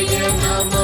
i namo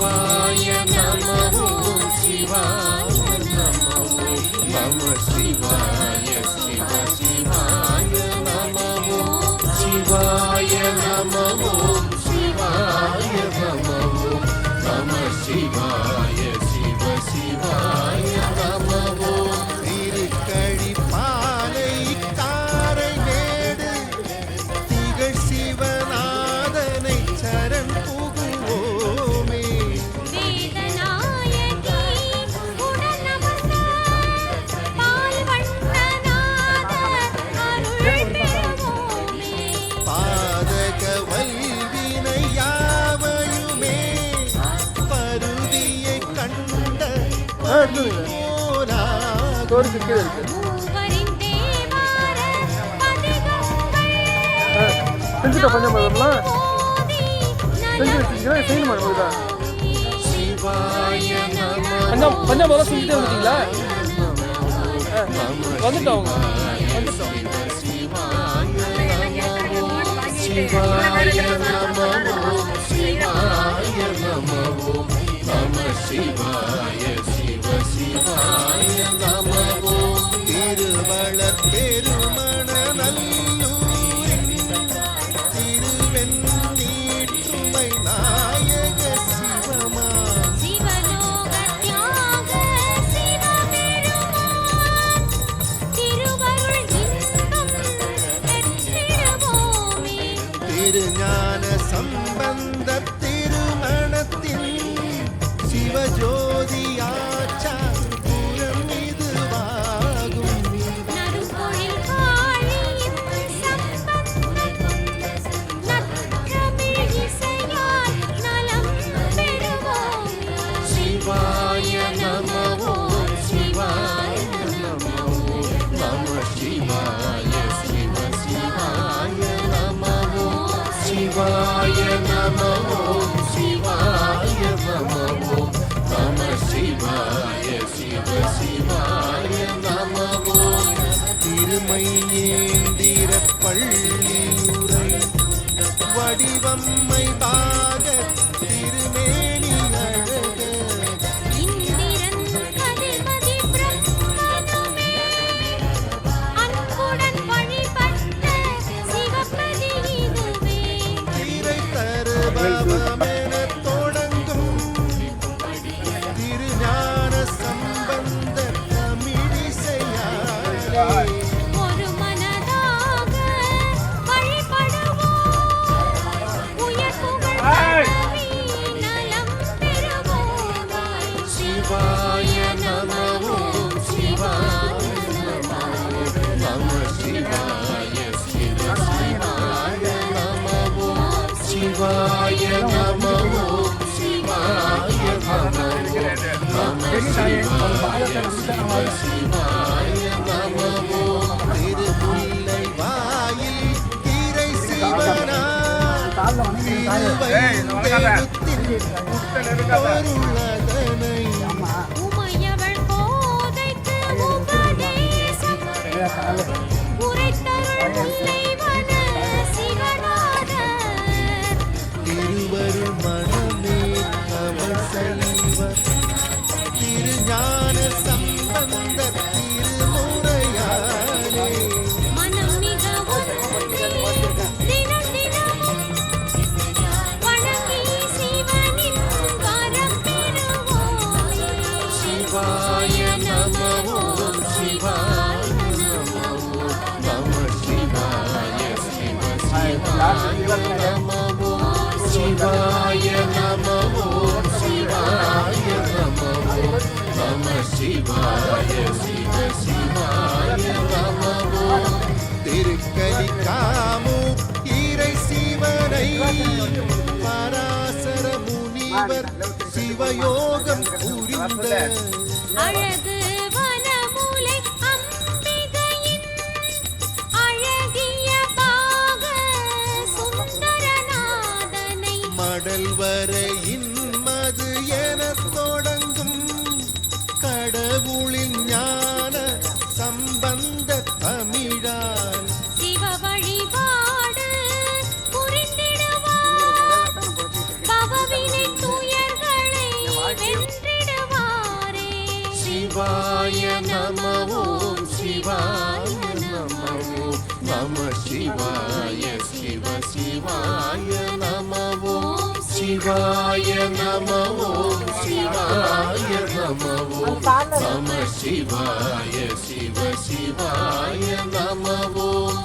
శివాయ నమో శివాయ నమో నమ శివాయ நிற்கிறது செஞ்சுட்டா பஞ்சம் பதம்லாம் செஞ்சு வச்சிருக்கீங்களா? செய்யணுமா நம்மளுக்கு பஞ்சம் பஞ்சம் பதம் செஞ்சுட்டே வந்துட்டீங்களா? வந்துட்டோம் வந்துட்டோம் சிவாய நமோ சிவாய நமோ நம சிவாய ஏந்திர பள்ளியுரை வடிவம்மை தான் சிவாய சிவ சிவாய நம ஓம் சிவாய நம ஓம் சிவாய நம ஓம் நம சிவாய சிவ திருமுல்லை வாயில் திரை சிவனா பொருளதனை உமையவள் போதைக்கு உபதேசம். சிவாய நம ஓம் சிவாய நம ஓம் நம சிவாய சிவ சிவாய நம ஓம் சிவாய நம ஓம் சிவாய நம ஓம் நம சிவாய சிவ சிவாய நம ஓம் திருக்கலிக்காமு இறை சிவனை பராசர முனிவர் சிவயோகம் புரிந்த அழகு சிவாய சிவ சிவாய நம ஓம் சிவாய நம ஓம் சிவாய நம ஓம் நம சிவாய சிவ சிவாய நம ஓம்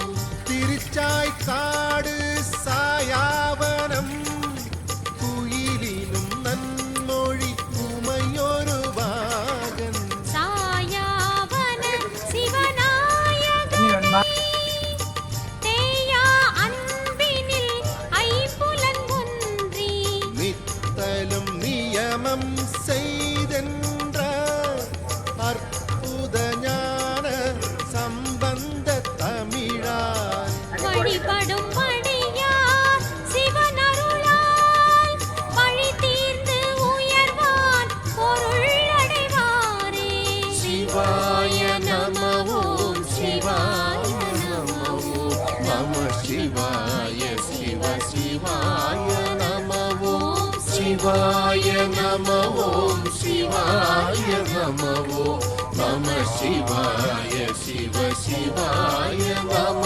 சிவாய சிவ சிவாய நம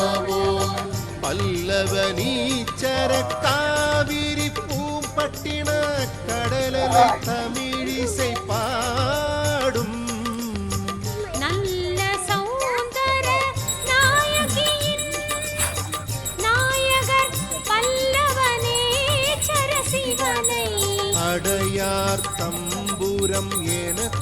பல்லவ நீச்சர காவிரி பூம்பட்டின கடலலை தமிழிசை பாடும். நல்ல சௌந்தர நாயகியின் நாயகர் பல்லவனே சிவனை. அடையார் தம்புரம் எனத்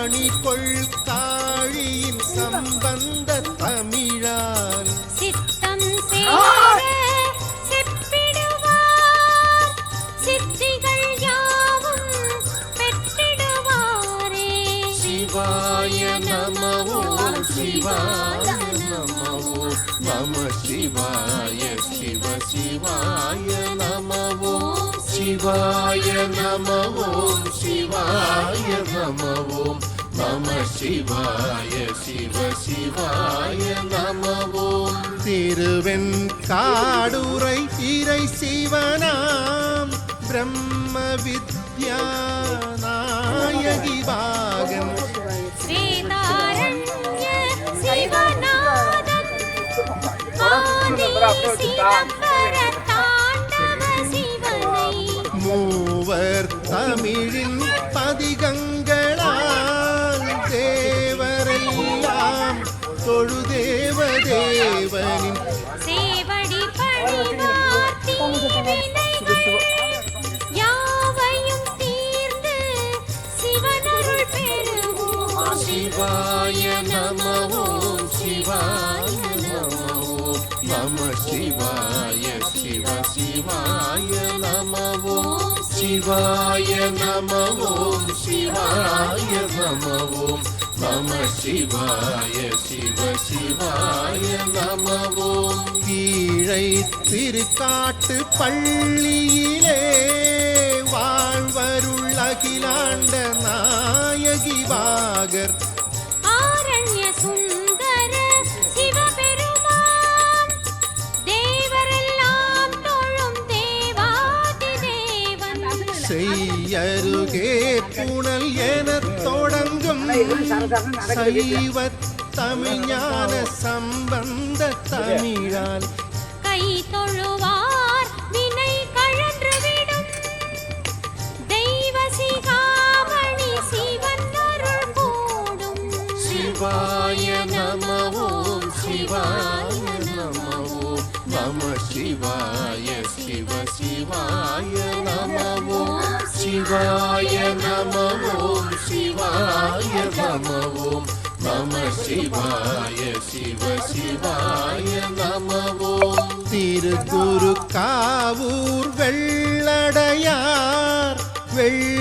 தொடங்கும் அணிகொள் காழியின் சம்பந்த தமிழால் சித்தம் சேர செப்பிடுவார். சித்திகள் யாவும் பெற்றிடுவாரே. சிவாய நம சிவ சிவாய நம ஓம் சிவாய நம ஓம் நம சிவாய சிவ சிவாய நம ஓம் திருவெண் காடுரை இறை சிவனாம் பிரம்ம வித்யா நாயகி பாகன் வேதாரண்ய சிவநாதன் ஆதி சிதம்பர தமிழின் பதிகங்களால் தேவரெல்லாம் தொழுதேவ தேவனின் சேவடி யாவையும் தீர்ந்து சிவனருள் பெறுவோம். சிவாய நம ஓம் சிவாய நம. ஓம் நம சிவாய சிவ சிவாய நம. ஓம் சிவாய நம ஓம் சிவாய நம ஓம் நம சிவாய சிவ சிவாய நம ஓம் கீழை திருக்காட்டு பள்ளியிலே வாழ்வருள் அகிலாண்ட நாயகி பாகர் சைவ தமிழ்ஞான சம்பந்த தமிழால் கை தொழுவார் வினை கழன்று விடும் தெய்வ சிகாமணி சிவன் அருள் போடும் சிவாய நம சிவாய நம நம சிவாய சிவ சிவாய நம ஓம் சிவாய நம ஓம் சிவாய நம ஓம் நம சிவாய சிவ சிவாய நம ஓம் திருக்குரு காவூர் வெள்ளடையார் வெள்ள